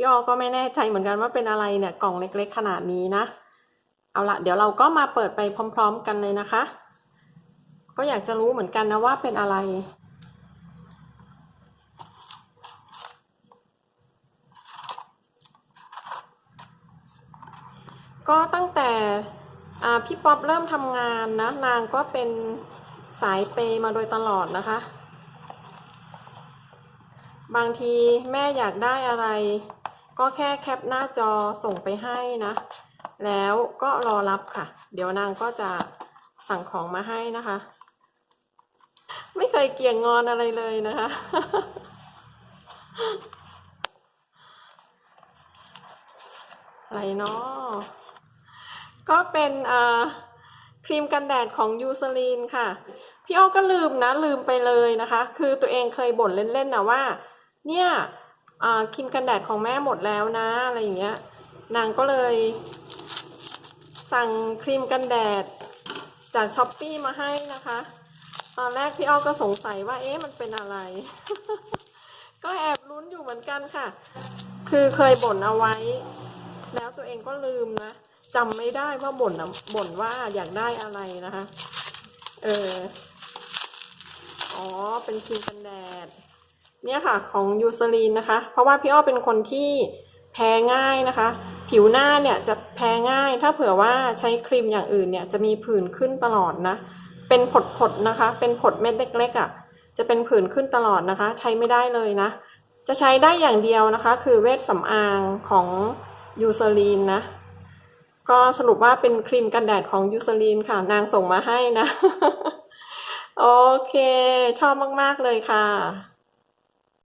พี่ออก็ไม่แน่ใจเหมือนกันว่าเป็นอะไรเนี่ยกล่องเล็ก ๆ ขนาดนี้นะ เอาละเดี๋ยวเราก็มาเปิดไปพร้อม ๆ กันเลยนะคะ ก็อยากจะรู้เหมือนกันนะว่าเป็นอะไรก็ตั้งแต่พี่ป๊อปเริ่มทำงานนะ นางก็เป็นสายเปมาโดยตลอดนะคะ บางทีแม่อยากได้อะไร ก็แค่แคปหน้าจอส่งไปให้นะ แล้วก็รอรับค่ะ เดี๋ยวนางก็จะสั่งของมาให้นะคะ ไม่เคยเกี่ยงงอนอะไรเลยนะคะ อะไรเนาะก็เป็นอ่าครีมกันแดดของยูซ l ลีนค่ะ พี่อ้อก็ลืมนะลืมไปเลยนะคะ คือตัวเองเคยบ่นเล่นๆนะว่า เนี่ย ครีมกันแดดของแม่หมดแล้วนะอะไรอย่างเงี้ย นางก็เลย สั่งครีมกันแดดจากช้อปปี้มาให้นะคะ ตอนแรกพี่อ้อก็สงสัยว่าเอ๊ะมันเป็นอะไร ก็แอบลุ้นอยู่เหมือนกันค่ะ คือเคยบ่นเอาไว้ แล้วตัวเองก็ลืมนะจำไม่ได้ว่าบ่นบ่นว่าอยากได้อะไรนะคะ เออ อ๋อ เป็นครีมกันแดด เนี่ยค่ะของยูซลีนนะคะ เพราะว่าพี่อ้อเป็นคนที่แพ้ง่ายนะคะ ผิวหน้าเนี่ยจะแพ้ง่าย ถ้าเผื่อว่าใช้ครีมอย่างอื่นเนี่ยจะมีผื่นขึ้นตลอดนะ เป็นผดๆนะคะ เป็นผดเม็ดเล็กๆอะ่ะ จะเป็นผื่นขึ้นตลอดนะคะ ใช้ไม่ได้เลยนะ จะใช้ได้อย่างเดียวนะคะ คือเวชสำอางของยูซ l ลีนนะ ก็สรุปว่าเป็นครีมกันแดดของยูซ l ลีนค่ะ นางส่งมาให้นะ โอเค ชอบมากๆเลยค่ะ